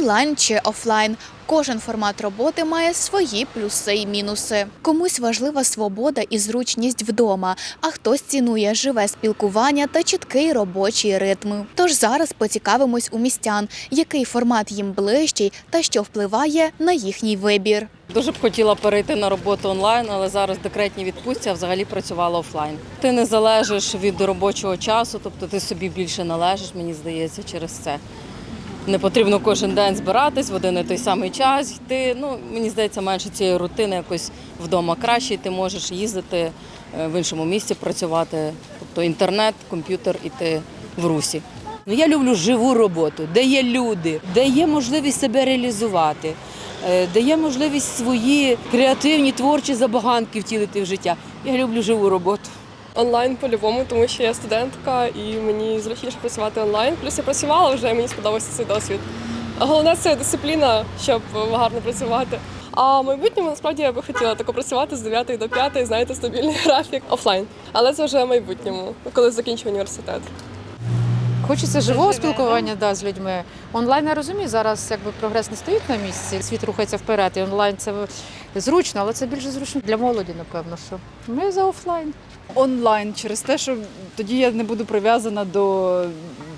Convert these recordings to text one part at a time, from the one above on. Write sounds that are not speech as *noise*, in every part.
онлайн чи офлайн. Кожен формат роботи має свої плюси і мінуси. Комусь важлива свобода і зручність вдома, а хтось цінує живе спілкування та чіткий робочий ритм. Тож зараз поцікавимось у містян, який формат їм ближчий та що впливає на їхній вибір. Дуже б хотіла перейти на роботу онлайн, але зараз в декретній відпустці, а взагалі працювала офлайн. Ти не залежиш від робочого часу, тобто ти собі більше належиш, мені здається, через це. Не потрібно кожен день збиратись в один і той самий час йти. Ну, мені здається, менше цієї рутини якось вдома краще, ти можеш їздити е, в іншому місці працювати. Тобто інтернет, комп'ютер і ти в русі. Ну, я люблю живу роботу, де є люди, де є можливість себе реалізувати, е, де є можливість свої креативні творчі забаганки втілити в життя. Я люблю живу роботу. Онлайн по-любому, тому що я студентка і мені зручніше працювати онлайн. Плюс я працювала вже, мені сподобався цей досвід. Головне це дисципліна, щоб гарно працювати. А в майбутньому насправді я би хотіла тако працювати з 9 до 5, знаєте, стабільний *laughs* графік офлайн. Але це вже в майбутньому, коли закінчу університет. Хочеться живого спілкування да, з людьми. Онлайн я розумію, зараз якби прогрес не стоїть на місці, світ рухається вперед. І онлайн це зручно, але це більше зручно для молоді, напевно. що Ми за офлайн. онлайн через те, що тоді я не буду прив'язана до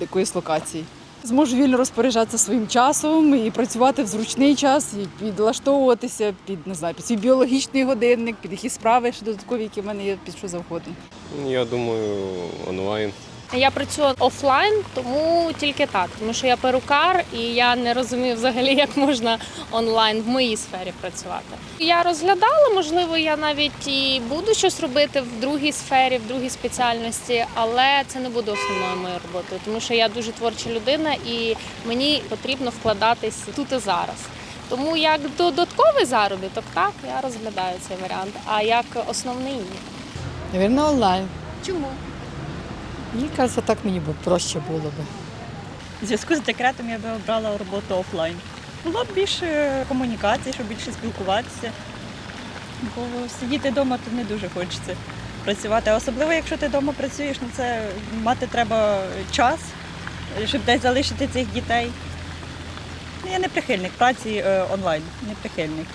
якоїсь локації. Зможу вільно розпоряджатися своїм часом і працювати в зручний час, і підлаштовуватися під не знаю, під свій біологічний годинник, під якісь справи ще додаткові, які в мене є під що завгодно. Я думаю, онлайн. Я працюю офлайн, тому тільки так, тому що я перукар і я не розумію взагалі, як можна онлайн в моїй сфері працювати. Я розглядала, можливо, я навіть і буду щось робити в другій сфері, в другій спеціальності, але це не буде основною моєю роботою, тому що я дуже творча людина і мені потрібно вкладатись тут і зараз. Тому як додатковий заробіток, так я розглядаю цей варіант. А як основний ні. Навірно, онлайн. Чому? Мені кажеться, так мені б проще було би. У зв'язку з декретом я би обрала роботу офлайн. Було б більше комунікацій, щоб більше спілкуватися. Бо сидіти вдома то не дуже хочеться працювати. Особливо, якщо ти вдома працюєш, ну це мати треба час, щоб десь залишити цих дітей. Ну, Я не прихильник праці е, онлайн, не прихильник.